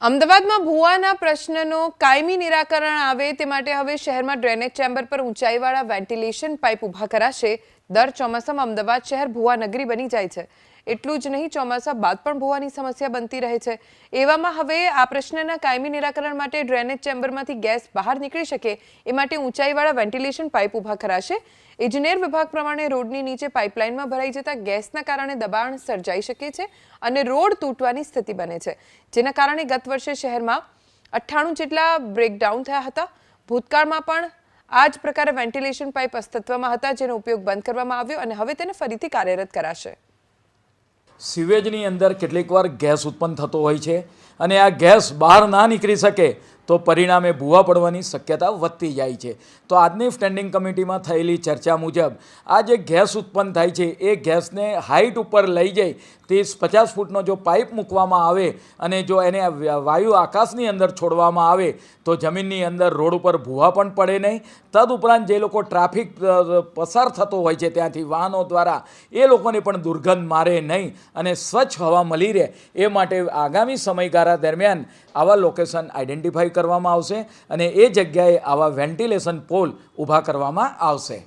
અમદાવાદમાં ભુવાના પ્રશ્નનો કાયમી નિરાકરણ આવે તે માટે હવે શહેરમાં ડ્રેનેજ ચેમ્બર પર ઊંચાઈવાળા વેન્ટિલેશન પાઇપ ઊભા કરાશે. દર ચોમાસામાં અમદાવાદ શહેર ભુવા નગરી બની જાય છે. એટલું જ નહીં, ચોમાસા બાદ પણ ભુવાની સમસ્યા બનતી રહે છે. એવામાં હવે આ પ્રશ્નના કાયમી નિરાકરણ માટે ડ્રેનેજ ચેમ્બરમાંથી ગેસ બહાર નીકળી શકે એ માટે ઊંચાઈવાળા વેન્ટિલેશન પાઇપ ઊભા કરાશે. ઇજનેર વિભાગ પ્રમાણે રોડની નીચે પાઇપલાઇનમાં ભરાઈ જતા ગેસના કારણે દબાણ સર્જાઈ શકે છે અને રોડ તૂટવાની સ્થિતિ બને છે. જેના કારણે ગત વર્ષે શહેરમાં અઠ્ઠાણું જેટલા બ્રેકડાઉન થયા હતા. ભૂતકાળમાં પણ આ જ પ્રકારે વેન્ટિલેશન પાઇપ અસ્તિત્વમાં હતા, જેનો ઉપયોગ બંધ કરવામાં આવ્યો અને હવે તેને ફરીથી કાર્યરત કરાશે. સિવેજની અંદર કેટલીક વાર ગેસ ઉત્પન્ન થતો હોય છે અને આ ગેસ બહાર ના નીકળી શકે તો પરિણામે ભૂવા પડવાની શક્યતા વધતી જાય છે. તો આજની સ્ટેન્ડિંગ કમિટીમાં થયેલી ચર્ચા મુજબ આ જે ગેસ ઉત્પન્ન થાય છે, એ ગેસને હાઇટ ઉપર લઈ જઈ ત્રીસ પચાસ ફૂટનો જો પાઇપ મૂકવામાં આવે અને જો એને વાયુ આકાશની અંદર છોડવામાં આવે, તો જમીનની અંદર રોડ ઉપર ભૂવા પણ પડે નહીં. તદુપરાંત જે લોકો ટ્રાફિક પસાર થતો હોય છે ત્યાંથી વાહનો દ્વારા, એ લોકોને પણ દુર્ગંધ મારે નહીં અને સ્વચ્છ હવા મળી રહે. એ માટે આગામી સમયગાળા દરમિયાન આવા લોકેશન આઈડેન્ટિફાઈ કરવામાં આવશે અને એ જગ્યાએ આવા વેન્ટિલેશન પોલ ઊભા કરવામાં આવશે.